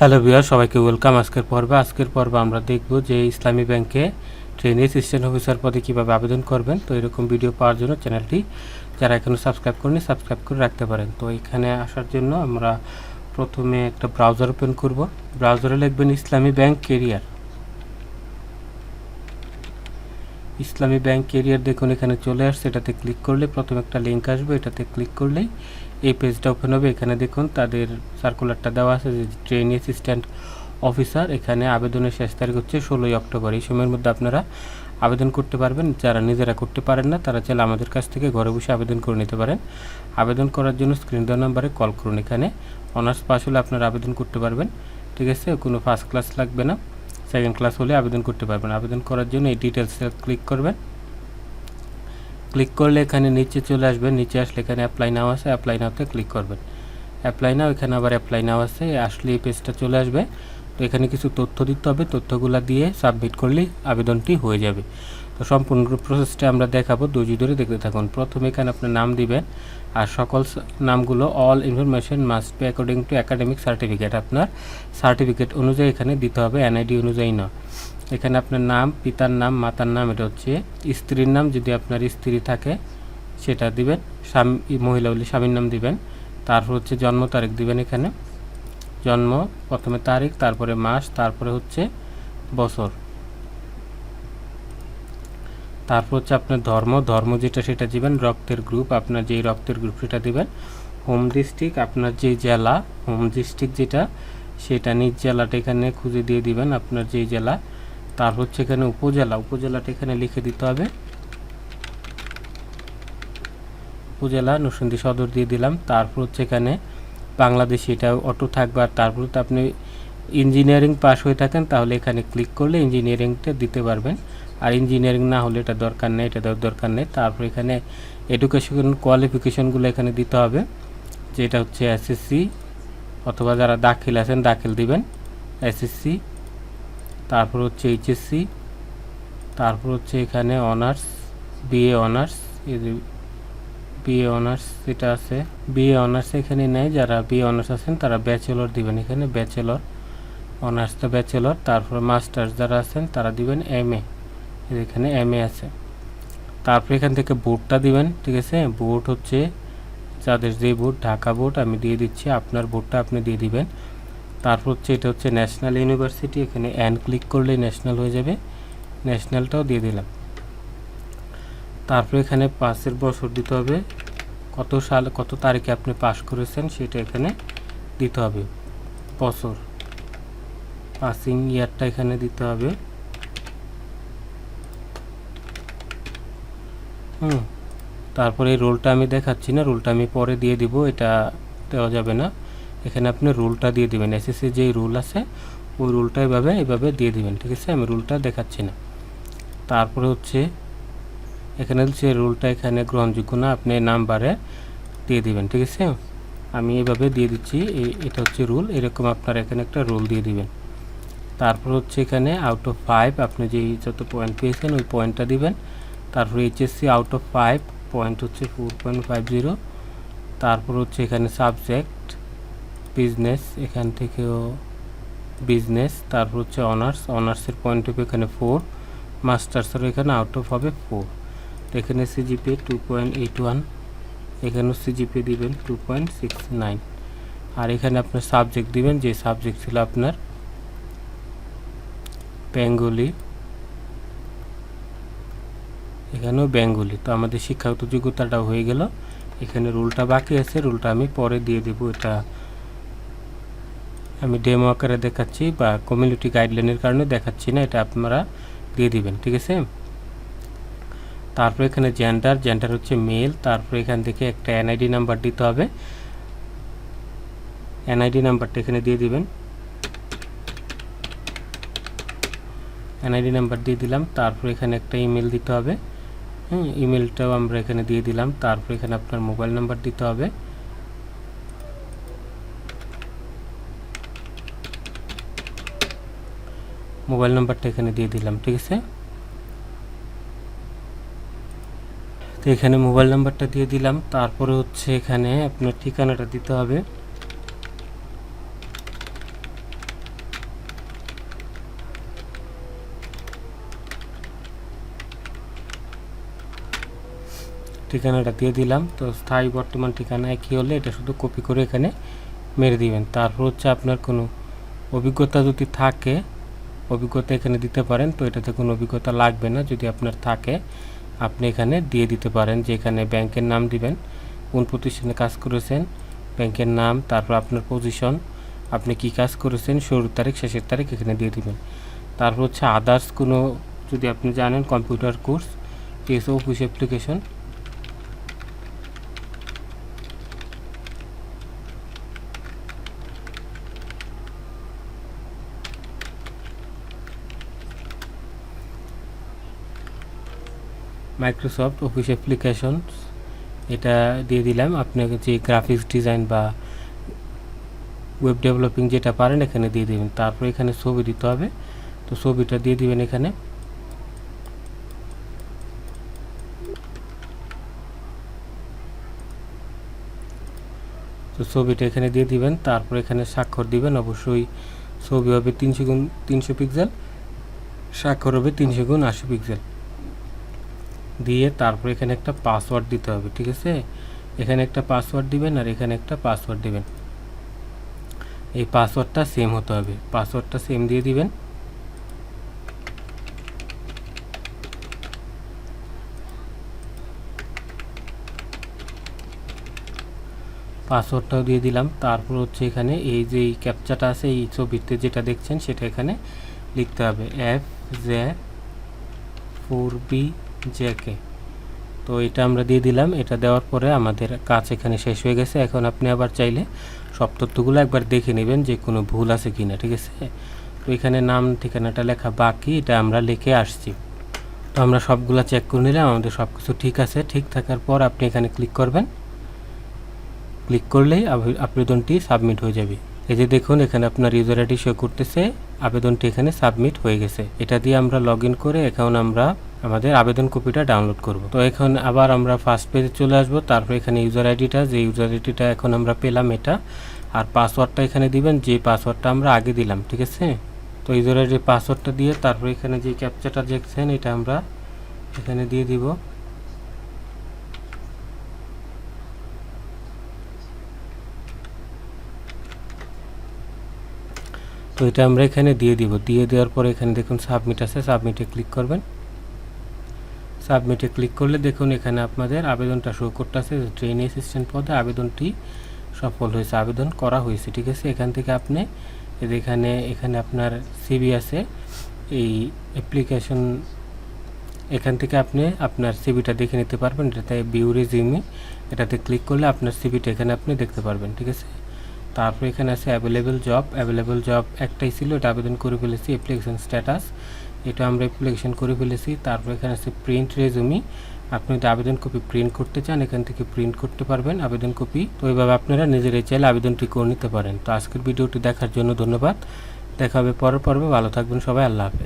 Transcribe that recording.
Hello বিয়ার সবাইকে welcome. আজকের পর্বে আজকের পর্বে আমরা দেখব যে ইসলামী ব্যাংকে ট্রেনি অ্যাসিস্ট্যান্ট অফিসার পদে কীভাবে আবেদন করবেন। তো এরকম ভিডিও পাওয়ার জন্য চ্যানেলটি যারা এখনও সাবস্ক্রাইব করেনি সাবস্ক্রাইব করে রাখতে পারেন। তো এখানে আসার জন্য আমরা প্রথমে একটা ব্রাউজার ওপেন করব। ব্রাউজারে লিখবেন Islami bank career Islami bank career দেখুন, এখানে চলে আসছে। এটাতে ক্লিক করলে প্রথমে একটা লিঙ্ক আসবে। এটাতে ক্লিক করলেই এই পেজটা ওপেন হবে। এখানে দেখুন তাদের সার্কুলারটা দেওয়া আছে যে ট্রেনি অ্যাসিস্ট্যান্ট অফিসার এখানে আবেদনের শেষ তারিখ হচ্ছে ষোলোই অক্টোবর। এই সময়ের মধ্যে আপনারা আবেদন করতে পারবেন। যারা নিজেরা করতে পারেন না, তারা চাইলে আমাদের কাছ থেকে ঘরে বসে আবেদন করে নিতে পারেন। আবেদন করার জন্য স্ক্রিন দেওয়া নাম্বারে কল করুন এখানে। অনার্স পাস হলে আপনারা আবেদন করতে পারবেন। ঠিক আছে? কোনো ফার্স্ট ক্লাস লাগবে না। সেকেন্ড ক্লাস হলে আবেদন করতে পারবেন। আবেদন করার জন্য এই ডিটেলসে ক্লিক করবেন। ক্লিক করলে এখানে নিচে চলে আসবেন নিচে আসলে এখানে অ্যাপ্লাই নাও আছে অ্যাপ্লাই নাওতে ক্লিক করবেন। অ্যাপ্লাই নাও এখানে আবার অ্যাপ্লাই নাও আছে, আসলে এই পেজটা চলে আসবে। তো এখানে কিছু তথ্য দিতে হবে, তথ্যগুলো দিয়ে সাবমিট করলেই আবেদনটি হয়ে যাবে। তো সম্পূর্ণ প্রসেসটা আমরা দেখাবো দুজি ধরে দেখতে থাকুন। প্রথমে এখানে আপনার নাম দিবেন, আর সকল নামগুলো all information must be according to academic certificate আপনার সার্টিফিকেট অনুযায়ী এখানে দিতে হবে এনআইডি অনুযায়ী না। এখানে আপনার নাম, পিতার নাম, মাতার নাম, এটা হচ্ছে স্ত্রীর নাম। যদি আপনার স্ত্রী থাকে, সেটা দিবেন। স্বামী, মহিলা হলে স্বামীর নাম দিবেন। তারপর হচ্ছে জন্ম তারিখ দিবেন এখানে। জন্ম, প্রথমে তারিখ, তারপরে মাস, তারপরে হচ্ছে বছর। তারপর হচ্ছে আপনার ধর্ম। ধর্ম যেটা সেটা দিবেন। রক্তের গ্রুপ আপনার যেই রক্তের গ্রুপ সেটা দিবেন। হোম ডিস্ট্রিক্ট আপনার যে জেলা হোম ডিস্ট্রিক্ট যেটা, সেটা নিজ জেলাটা এখানে খুঁজে দিয়ে দিবেন। আপনার যেই জেলা তারপর হচ্ছে এখানে উপজেলা, উপজেলাটা এখানে লিখে দিতে হবে। উপজেলা, নরসিংদী সদর দিয়ে দিলাম। তারপর হচ্ছে এখানে বাংলাদেশি এটা অটো থাকবে আর তারপর তো আপনি ইঞ্জিনিয়ারিং পাস হয়ে থাকেন, তাহলে এখানে ক্লিক করলে ইঞ্জিনিয়ারিংটা দিতে পারবেন। আর ইঞ্জিনিয়ারিং না হলে এটা দরকার নেই, এটা দেওয়ার দরকার নেই। তারপর এখানে এডুকেশন কোয়ালিফিকেশনগুলো এখানে দিতে হবে, যেটা হচ্ছে এসএসসি অথবা যারা দাখিল আছেন, দাখিল দিবেন। এসএসসি তারপর হচ্ছে এইচএসসি তারপর হচ্ছে এখানে honours BA honours BA honours যেটা আছে বিএ অনার্স এখানে নেই, যারা বিএ অনার্স আছেন তারা ব্যাচেলর দিবেন। এখানে ব্যাচেলর অনার্স তো ব্যাচেলর তারপর মাস্টার্স যারা আছেন তারা দিবেন এম এ এখানে এম এ আছে। তারপর এখান থেকে বোর্ডটা দিবেন, ঠিক আছে? বোর্ড হচ্ছে যাদের যে বোর্ড, ঢাকা বোর্ড, আমি দিয়ে দিচ্ছি, আপনার বোর্ডটা আপনি দিয়ে দিবেন। তারপর হচ্ছে এটা হচ্ছে ন্যাশনাল ইউনিভার্সিটি, এখানে অ্যান ক্লিক করলে ন্যাশনাল হয়ে যাবে। ন্যাশনালটাও দিয়ে দিলাম। তারপর এখানে পাসের বছর দিতে হবে। কত সাল, কত তারিখে আপনি পাস করেছেন সেটা এখানে দিতে হবে। বছর। পাসিং ইয়ারটা এখানে দিতে হবে। হুম। তারপরে এই রোলটা আমি দেখাচ্ছি না। রোলটা আমি পরে দিয়ে দিব। এটা দেওয়া যাবে না। এখানে আপনি রুলটা দিয়ে দিবেন এসএসসি যেই রুল আছে, ওই রুলটা এভাবে এভাবে দিয়ে দিবেন, ঠিক আছে? আমি রুলটা দেখাচ্ছি না। তারপরে হচ্ছে, এখানে যে রুলটা এখানে গ্রহণযোগ্য না, আপনি নাম্বারে দিয়ে দিবেন, ঠিক আছে? আমি এভাবে দিয়ে দিচ্ছি এটা হচ্ছে রুল, এরকম আপনার এখানে একটা রুল দিয়ে দিবেন। তারপর হচ্ছে এখানে আউট অফ ফাইভ আপনি যেই যত পয়েন্ট পেয়েছেন, ওই পয়েন্টটা দিবেন। তারপর HSC out of five point হচ্ছে ফোর পয়েন্ট ফাইভ জিরো তারপর হচ্ছে এখানে সাবজেক্ট বিজনেস এখান থেকেও বিজনেস তারপর হচ্ছে অনার্স অনার্সের পয়েন্ট অফ এখানে ফোর মাস্টার্সের এখানে আউট অফ হবে ফোর এখানে CGP two point eight one এখানেও সিজিপি দিবেন টু পয়েন্ট সিক্স নাইন আর এখানে আপনার সাবজেক্ট দিবেন, যে সাবজেক্ট ছিল আপনার বেঙ্গলি। এখানেও বেঙ্গলি, তো আমাদের শিক্ষাগত যোগ্যতাটা হয়ে গেল। এখানে রুলটা বাকি আছে রুলটা আমি পরে দিয়ে দেবো, এটা আমি ডেমো আকারে দেখাচ্ছি বা কমিউনিটি গাইডলাইনের কারণে দেখাচ্ছি না, এটা আপনারা দিয়ে দিবেন, ঠিক আছে? তারপর এখানে জেন্ডার জেন্ডার হচ্ছে মেল তারপর এখান থেকে একটা এনআইডি নাম্বার দিতে হবে। এনআইডি নাম্বারটা এখানে দিয়ে দিবেন। এনআইডি নাম্বার দিয়ে দিলাম, তারপর এখানে একটা ইমেল দিতে হবে। হ্যাঁ ইমেলটাও আমরা এখানে দিয়ে দিলাম, তারপর এখানে আপনার মোবাইল নাম্বার দিতে হবে। মোবাইল নাম্বারটা এখানে দিয়ে দিলাম, ঠিক আছে? তো এখানে মোবাইল নাম্বারটা দিয়ে দিলাম, তারপরে হচ্ছে এখানে আপনার ঠিকানাটা দিতে হবে। ঠিকানাটা দিয়ে দিলাম, তো স্থায়ী বর্তমান ঠিকানা একই হলে এটা শুধু কপি করে এখানে মেরে দিবেন। তারপর হচ্ছে আপনার কোনো অভিজ্ঞতা যদি থাকে অভিজ্ঞতা এখানে দিতে পারেন, তো এটাতে কোনো অভিজ্ঞতা লাগবে না। যদি আপনার থাকে, আপনি এখানে দিয়ে দিতে পারেন যে এখানে ব্যাংকের নাম দিবেন, কোন প্রতিষ্ঠানে কাজ করেছেন, ব্যাংকের নাম, তারপর আপনার পজিশন আপনি কি কাজ করেছেন, শুরুর তারিখ, শেষের তারিখ এখানে দিয়ে দিবেন। তারপর হচ্ছে আদার্স কোনো, যদি আপনি জানেন computer course TSO office application Microsoft office application এটা দিয়ে দিলাম। আপনাকে যে গ্রাফিক্স ডিজাইন বা ওয়েব ডেভেলপিং যেটা পারেন, এখানে দিয়ে দিবেন। তারপর এখানে ছবি দিতে হবে। তো ছবিটা দিয়ে দিবেন এখানে। তো ছবিটা এখানে দিয়ে দিবেন। তারপর এখানে স্বাক্ষর দিবেন। অবশ্যই ছবি হবে তিনশো গুণ তিনশো পিক্সেল স্বাক্ষর হবে তিনশো গুণ আশি পিক্সেল দিয়ে তারপর এখানে একটা পাসওয়ার্ড দিতে হবে, ঠিক আছে? এখানে একটা পাসওয়ার্ড দিবেন আর এখানে একটা পাসওয়ার্ড দিবেন। এই পাসওয়ার্ডটা সেম হতে হবে। পাসওয়ার্ডটা সেম দিয়ে দিবেন। পাসওয়ার্ডটাও দিয়ে দিলাম। তারপর হচ্ছে এখানে এই যে এই ক্যাপচাটা আছে, এই ছবিতে যেটা দেখছেন সেটা এখানে লিখতে হবে। F J four B J K. তো এটা আমরা দিয়ে দিলাম। এটা দেওয়ার পরে আমাদের কাজ এখানে শেষ হয়ে গেছে। এখন আপনি আবার চাইলে সব তথ্যগুলো একবার দেখে নেবেন যে কোনো ভুল আছে কি না ঠিক আছে? তো এখানে নাম, ঠিকানাটা লেখা বাকি, এটা আমরা লিখে আসছি। তো আমরা সবগুলো চেক করে নিলাম, আমাদের সব কিছু ঠিক আছে। ঠিক থাকার পর আপনি এখানে ক্লিক করবেন। ক্লিক করলেই আবে- আবেদনটি সাবমিট হয়ে যাবে। এই যে দেখুন, এখানে আপনার ইউজার আইডি শো করতেছে। আবেদনটি এখানে সাবমিট হয়ে গেছে। এটা দিয়ে আমরা লগ করে এখন আমরা আমাদের আবেদন কপিটা ডাউনলোড করব। তো এখন আবার আমরা ফার্স্ট পেজে চলে আসব, তারপর এখানে ইউজার আইডিটা যে ইউজার আইডিটা এখন আমরা পেলাম এটা, আর পাসওয়ার্ডটা এখানে দিবেন, যে পাসওয়ার্ডটা আমরা আগে দিলাম, ঠিক আছে? তো ইউজার আইডির পাসওয়ার্ডটা দিয়ে তারপর এখানে যে ক্যাপচাটা দেখছেন, এটা আমরা এখানে দিয়ে দিব। তো এটা আমরা এখানে দিয়ে দিব। দিয়ে দেওয়ার পরে এখানে দেখুন সাবমিট আছে সাবমিটে ক্লিক করবেন। সাবমিটে ক্লিক করলে দেখুন এখানে আপনাদের আবেদনটা শো করতেছে ট্রেন অ্যাসিস্ট্যান্ট পদে আবেদনটি সফল হয়েছে, আবেদন করা হয়েছে, ঠিক আছে? এখান থেকে আপনি এখানে এখানে আপনার সিবি আছে, এই অ্যাপ্লিকেশন এখান থেকে আপনি আপনার সিবিটা দেখে নিতে পারবেন, এটাতে ভিউ রেজিউমি এটাতে ক্লিক করলে আপনার সিবিটা এখানে আপনি দেখতে পারবেন, ঠিক আছে? তারপর এখানে আছে অ্যাভেলেবেল জব অ্যাভেলেবেল জব একটাই ছিল, এটা আবেদন করে ফেলেছি অ্যাপ্লিকেশন স্ট্যাটাস এটা আমরা অ্যাপ্লিকেশন করে ফেলেছি, তারপর এখানে আছে প্রিন্ট রেজুমি আপনি যদি আবেদন কপি প্রিন্ট করতে চান, এখান থেকে প্রিন্ট করতে পারবেন আবেদন কপি তো এইভাবে আপনারা নিজেরাই চাইলে আবেদনটি করে নিতে পারেন। তো আজকের ভিডিওটি দেখার জন্য ধন্যবাদ। দেখা হবে পরের পর্বে। ভালো থাকবেন সবাই। আল্লাহ হাফেজ।